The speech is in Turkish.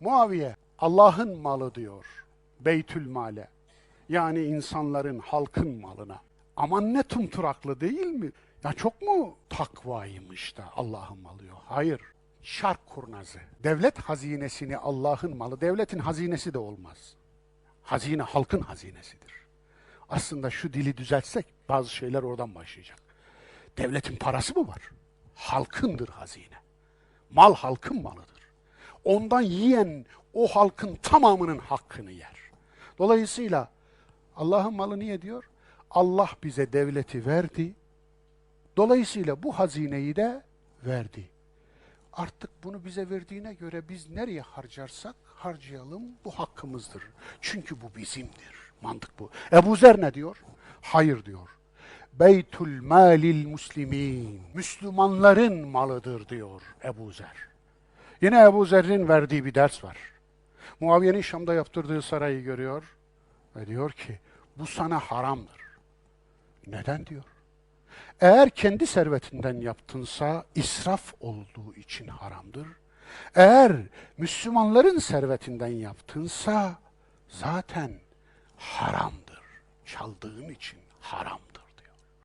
Muaviye Allah'ın malı diyor. Beytül male. Yani insanların, halkın malına. Aman ne tumturaklı değil mi? Ya çok mu takvaymış da Allah'ın malı yok? Hayır. Şark kurnazı. Devlet hazinesini Allah'ın malı, devletin hazinesi de olmaz. Hazine halkın hazinesidir. Aslında şu dili düzeltsek bazı şeyler oradan başlayacak. Devletin parası mı var? Halkındır hazine. Mal halkın malıdır. Ondan yiyen o halkın tamamının hakkını yer. Dolayısıyla Allah'ın malı niye diyor? Allah bize devleti verdi. Dolayısıyla bu hazineyi de verdi. Artık bunu bize verdiğine göre biz nereye harcarsak harcayalım bu hakkımızdır. Çünkü bu bizimdir. Mantık bu. Ebu Zer ne diyor? Hayır diyor. Beytül malil muslimin. Müslümanların malıdır diyor Ebu Zer. Yine Ebu Zer'in verdiği bir ders var. Muaviye'nin Şam'da yaptırdığı sarayı görüyor ve diyor ki bu sana haramdır. Neden diyor? Eğer kendi servetinden yaptınsa israf olduğu için haramdır. Eğer Müslümanların servetinden yaptınsa zaten haramdır. Çaldığın için haramdır.